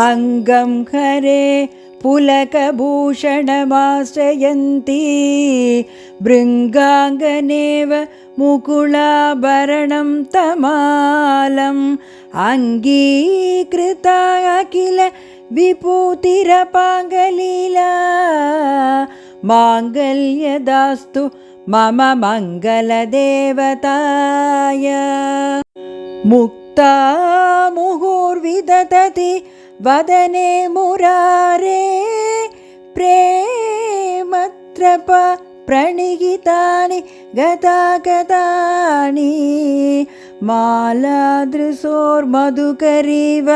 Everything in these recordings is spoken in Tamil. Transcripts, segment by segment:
अङ्गं हरे पुलकभूषणमाश्रयन्ती भृङ्गाङ्गनेव मुकुलाभरणं तमालम् अङ्गीकृता अखिल विभूतिरपाङ्गलीला माङ्गल्यदास्तु मम मङ्गलदेवताय मुक्ता मुहुर्विदधति वदने मुरारे प्रेमत्रप प्रणिहितानि गतागतानि मालादृशोर्मधुकरीव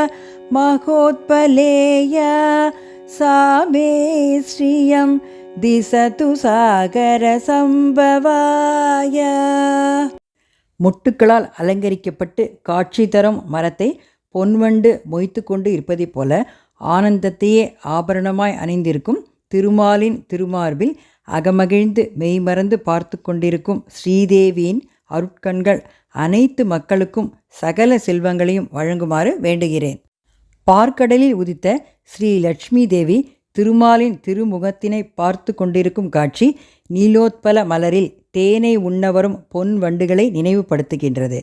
महोत्पलेया सा मे श्रियं दिशतु सागरसम्भवाय முட்டுக்களால் அலங்கரிக்கப்பட்டு காட்சி தரும் மரத்தை பொன்வண்டு மொய்த்து கொண்டு இருப்பதைப் போல ஆனந்தத்தையே ஆபரணமாய் அணிந்திருக்கும் திருமாலின் திருமார்பில் அகமகிழ்ந்து மெய்மறந்து பார்த்து கொண்டிருக்கும் ஸ்ரீதேவியின் அருட்கண்கள் அனைத்து மக்களுக்கும் சகல செல்வங்களையும் வழங்குமாறு வேண்டுகிறேன். பார்க்கடலில் உதித்த ஸ்ரீ லட்சுமி தேவி திருமாலின் திருமுகத்தினை பார்த்து கொண்டிருக்கும் காட்சி நீலோத்பல மலரில் தேனை உண்ணவரும் பொன் வண்டுகளை நினைவுபடுத்துகின்றது.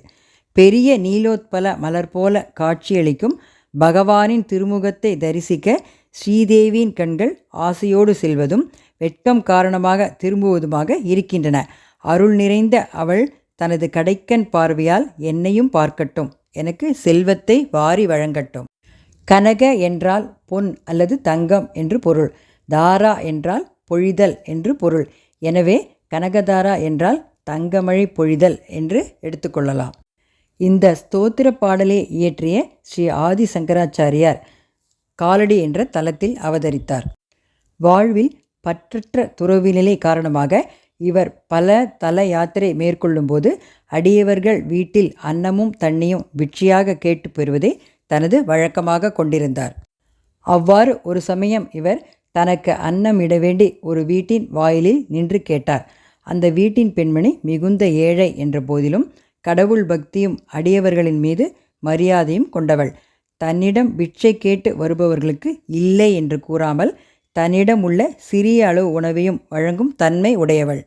பெரிய நீலோத்பல மலர் போல காட்சியளிக்கும் பகவானின் திருமுகத்தை தரிசிக்க ஸ்ரீதேவியின் கண்கள் ஆசையோடு செல்வதும் வெட்கம் காரணமாக திரும்புவதுமாக இருக்கின்றன. அருள் நிறைந்த அவள் தனது கடைக்கன் பார்வையால் என்னையும் பார்க்கட்டும். எனக்கு செல்வத்தை வாரி வழங்கட்டும். கனக என்றால் பொன் அல்லது தங்கம் என்று பொருள். தாரா என்றால் பொழிதல் என்று பொருள். எனவே கனகதாரா என்றால் தங்கமழை பொழிதல் என்று எடுத்துக்கொள்ளலாம் இந்த ஸ்தோத்திர பாடலை இயற்றிய ஸ்ரீ ஆதி சங்கராச்சாரியார் காலடி என்ற தலத்தில் அவதரித்தார். வாழ்வில் பற்றற்ற துறவிநிலை காரணமாக இவர் பல தல யாத்திரை மேற்கொள்ளும்போது அடியவர்கள் வீட்டில் அன்னமும் தண்ணியும் பிட்சியாக கேட்டு பெறுவதை தனது வழக்கமாக கொண்டிருந்தார். அவ்வாறு ஒரு சமயம் இவர் தனக்கு அன்னம் இட வேண்டி ஒரு வீட்டின் வாயிலில் நின்று கேட்டார். அந்த வீட்டின் பெண்மணி மிகுந்த ஏழை என்ற போதிலும் கடவுள் பக்தியும் அடியவர்களின் மீது மரியாதையும் கொண்டவள். தன்னிடம் பிட்சை கேட்டு வருபவர்களுக்கு இல்லை என்று கூறாமல் தன்னிடம் உள்ள சிறிய அளவு உணவையும் வழங்கும் தன்மை உடையவள்.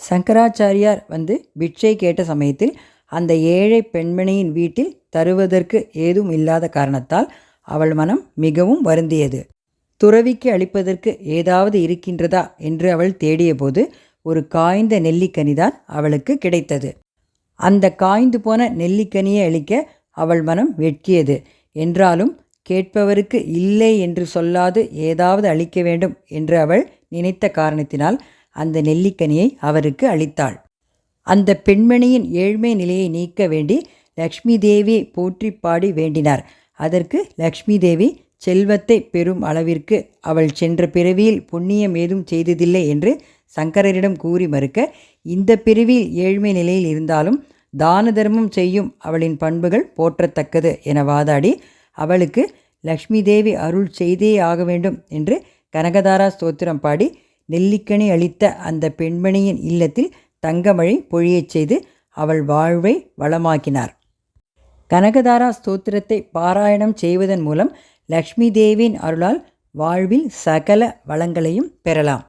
சங்கராச்சாரியார் வந்து பிட்சை கேட்ட சமயத்தில் அந்த ஏழை பெண்மணியின் வீட்டில் தருவதற்கு ஏதும் இல்லாத காரணத்தால் அவள் மனம் மிகவும் வருந்தியது. துறவிக்கு அளிப்பதற்கு ஏதாவது இருக்கின்றதா என்று அவள் தேடியபோது ஒரு காய்ந்த நெல்லிக்கனிதான் அவளுக்கு கிடைத்தது. அந்த காய்ந்து போன நெல்லிக்கனியை அளிக்க அவள் மனம் வெட்கியது. என்றாலும் கேட்பவருக்கு இல்லை என்று சொல்லாது ஏதாவது அளிக்க வேண்டும் என்று அவள் நினைத்த காரணத்தினால் அந்த நெல்லிக்கனியை அவருக்கு அளித்தாள் அந்த பெண்மணியின் ஏழ்மை நிலையை நீக்க வேண்டி லக்ஷ்மி தேவியை போற்றி பாடி வேண்டினார். அதற்கு லக்ஷ்மி தேவி செல்வத்தை பெறும் அளவிற்கு அவள் சென்ற பிறவியில் புண்ணியம் ஏதும் செய்ததில்லை என்று சங்கரரிடம் கூறி மறுக்க இந்த பிரிவில் ஏழ்மை நிலையில் இருந்தாலும் தான தர்மம் செய்யும் அவளின் பண்புகள் போற்றத்தக்கது என வாதாடி அவளுக்கு லக்ஷ்மி தேவி அருள் செய்தே ஆக வேண்டும் என்று கனகதாரா ஸ்தோத்திரம் பாடி நெல்லிக்கனி அளித்த அந்த பெண்மணியின் இல்லத்தில் தங்கமழை பொழியச் செய்து அவள் வாழ்வை வளமாக்கினார். கனகதாரா ஸ்தோத்திரத்தை பாராயணம் செய்வதன் மூலம் லக்ஷ்மி தேவியின் அருளால் வாழ்வில் சகல வளங்களையும் பெறலாம்.